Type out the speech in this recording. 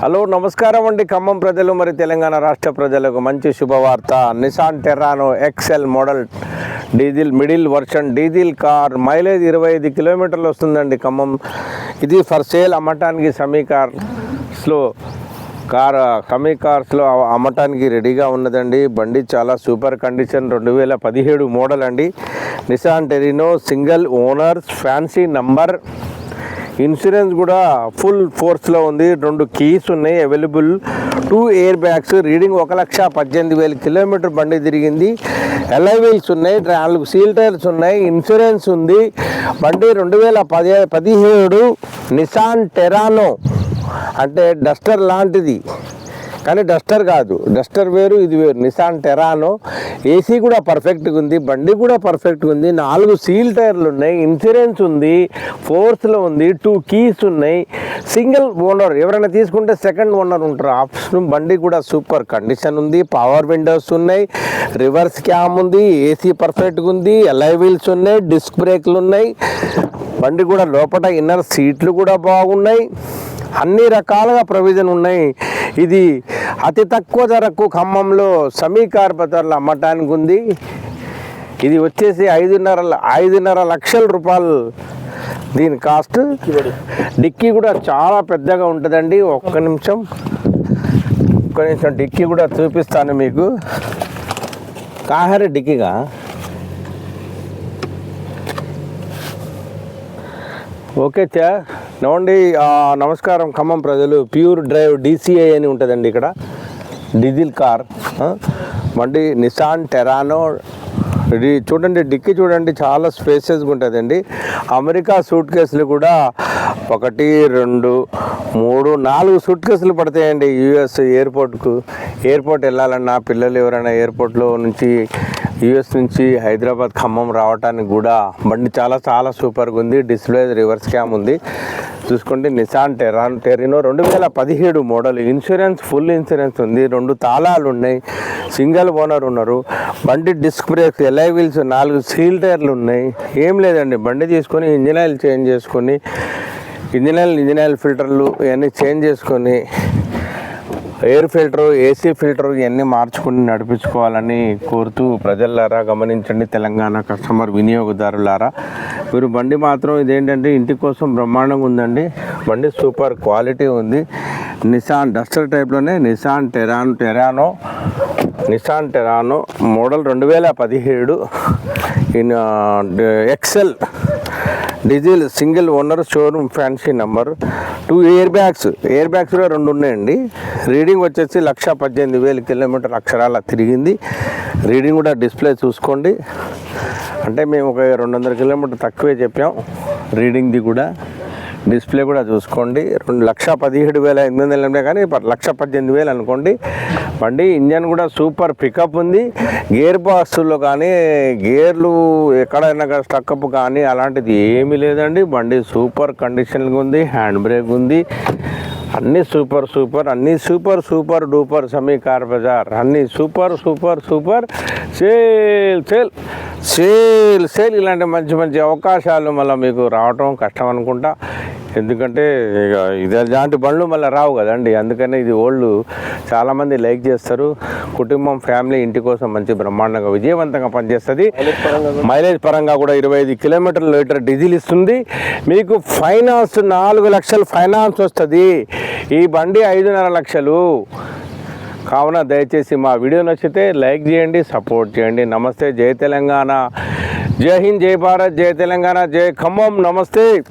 Hello నమస్కారం అండి. ఖమ్మం ప్రజలు మరి తెలంగాణ రాష్ట్ర ప్రజలకు మంచి శుభవార్త. Nissan Terrano XL model diesel middle version diesel car. Mileage ఇరవై ఐదు కిలోమీటర్లు వస్తుందండి ఖమ్మం. ఇది ఫర్ సేల్ అమ్మటానికి సమీ కార్స్లో కార్ సమీ కార్స్లో అమ్మటానికి రెడీగా ఉన్నదండి. బండి చాలా సూపర్ కండిషన్ రెండు వేల పదిహేడు మోడల్ అండి. Nissan Terrano single owners fancy number insurance కూడా ఫుల్ ఫోర్స్లో ఉంది. రెండు కీస్ ఉన్నాయి available. Two air bags. Reading ఒక లక్ష పద్దెనిమిది వేల కిలోమీటర్ బండి తిరిగింది. ఎల్ఐ వీల్స్ ఉన్నాయి. నాలుగు సీల్ టైర్స్ ఉన్నాయి. ఇన్సూరెన్స్ ఉంది. బండి రెండు వేల పది పదిహేడు నిసాన్ టెరానో. అంటే డస్టర్ లాంటిది. కానీ డస్టర్ కాదు. డస్టర్ వేరు ఇది వేరు. నిసాన్ టెరానో ఏసీ కూడా పర్ఫెక్ట్గా ఉంది బండి కూడా పర్ఫెక్ట్గా ఉంది నాలుగు సీల్ టైర్లు ఉన్నాయి ఇన్సూరెన్స్ ఉంది ఫోర్స్లో ఉంది టూ కీస్ ఉన్నాయి. సింగిల్ ఓనర్ ఎవరైనా తీసుకుంటే సెకండ్ ఓనర్ ఉంటారు. ఆప్షన్ బండి కూడా సూపర్ కండిషన్ ఉంది పవర్ విండోస్ ఉన్నాయి రివర్స్ క్యామ్ ఉంది ఏసీ పర్ఫెక్ట్గా ఉంది ఎల్ఐ వీల్స్ ఉన్నాయి డిస్క్ బ్రేక్లు ఉన్నాయి. బండి కూడా లోపల ఇన్నర్ సీట్లు కూడా బాగున్నాయి. అన్ని రకాలుగా ప్రొవిజన్ ఉన్నాయి. ఇది అతి తక్కువ ధరకు ఖమ్మంలో సమీకార బజార్లో అమ్మటానికి ఉంది. ఇది వచ్చేసి ఐదున్నర ఐదున్నర లక్షల రూపాయలు దీని కాస్ట్. డిక్కీ కూడా చాలా పెద్దగా ఉంటుందండి. ఒక్క నిమిషం. ఒక్క నిమిషం డిక్కీ కూడా చూపిస్తాను మీకు. కాహరి డిక్కీగా. ఓకే చా. నవండి నమస్కారం ఖమ్మం ప్రజలు. ప్యూర్ డ్రైవ్ డీసీఐ అని ఉంటుందండి ఇక్కడ. డీజిల్ కార్ ఆ, నిసాన్ టెరానో ఇది చూడండి డిక్కీ చూడండి చాలా స్పేసెస్గా ఉంటుందండి. అమెరికా సూట్ కేసులు కూడా ఒకటి రెండు మూడు నాలుగు సూట్ కేసులు పడతాయండి యూఎస్ ఎయిర్పోర్ట్కు. ఎయిర్పోర్ట్ వెళ్ళాలన్నా పిల్లలు ఎవరైనా ఎయిర్పోర్ట్లో నుంచి యూఎస్ నుంచి హైదరాబాద్ ఖమ్మం రావడానికి కూడా బండి చాలా చాలా సూపర్గా ఉంది. డిస్ప్లే రివర్స్ క్యామ్ ఉంది. చూసుకోండి నిసాన్ టెరాన్ టెరినో రెండు వేల పదిహేడు మోడల్. ఇన్సూరెన్స్ ఫుల్ ఇన్సూరెన్స్ ఉంది. రెండు తాళాలు ఉన్నాయి. సింగిల్ ఓనర్ ఉన్నారు. బండి డిస్క్ బ్రేక్స్ ఎలై వీల్స్ నాలుగు సీల్ టైర్లు ఉన్నాయి. ఏం లేదండి. బండి తీసుకొని ఇంజిన్ ఆయిల్ చేంజ్ చేసుకొని ఇంజిన్ ఆయిల్ ఇంజిన్ ఆయిల్ ఫిల్టర్లు ఇవన్నీ చేంజ్ చేసుకొని ఎయిర్ ఫిల్టర్ ఏసీ ఫిల్టర్ ఇవన్నీ మార్చుకుని నడిపించుకోవాలని కోరుతూ ప్రజలారా గమనించండి తెలంగాణ కస్టమర్ వినియోగదారులారా. మీరు బండి మాత్రం ఇదేంటంటే ఇంటి కోసం బ్రహ్మాండంగా ఉందండి. బండి సూపర్ క్వాలిటీ ఉంది. Nissan Duster టైప్లోనే Nissan Terran Terrano Nissan Terrano model రెండు వేల పదిహేడు. In XL diesel single owner showroom fancy number. Two air bags air bags కూడా రెండు ఉన్నాయండి. రీడింగ్ వచ్చేసి లక్ష పద్దెనిమిది వేల కిలోమీటర్ అక్షరాల తిరిగింది. రీడింగ్ కూడా డిస్ప్లే చూసుకోండి. అంటే మేము ఒక రెండు వందల కిలోమీటర్ తక్కువే చెప్పాం. రీడింగ్ది కూడా. డిస్ప్లే కూడా చూసుకోండి. రెండు లక్ష పదిహేడు వేల ఎనిమిది వందల ఎనభై కానీ లక్ష పద్దెనిమిది వేలు అనుకోండి. బండి ఇంజన్ కూడా సూపర్ పికప్ ఉంది. గేర్ బాక్స్లో కానీ గేర్లు ఎక్కడైనా స్టక్అప్ కానీ అలాంటిది ఏమీ లేదండి. బండి సూపర్ కండిషన్గా ఉంది హ్యాండ్ బ్రేక్ ఉంది. అన్నీ సూపర్ సూపర్ అన్నీ super super duper Sami car Bazar. అన్నీ super super super. Sale sale sale sale ఇలాంటి మంచి మంచి అవకాశాలు మళ్ళీ మీకు రావటం కష్టం అనుకుంటా. ఎందుకంటే ఇక ఇలాంటి బండ్లు మళ్ళీ రావు కదండి. అందుకనే ఇది ఓల్డ్ చాలామంది లైక్ చేస్తారు. కుటుంబం ఫ్యామిలీ ఇంటి కోసం మంచి బ్రహ్మాండంగా విజయవంతంగా పనిచేస్తుంది. మైలేజ్ పరంగా కూడా ఇరవై ఐదు కిలోమీటర్ల లీటర్ డీజిల్ ఇస్తుంది. మీకు ఫైనాన్స్ నాలుగు లక్షలు ఫైనాన్స్ వస్తుంది. ఈ బండి ఐదున్నర లక్షలు. కావున దయచేసి మా వీడియో నచ్చితే లైక్ చేయండి సపోర్ట్ చేయండి. నమస్తే జై తెలంగాణ. జై హింద్ జై భారత్ జై తెలంగాణ జై ఖమ్మం. నమస్తే.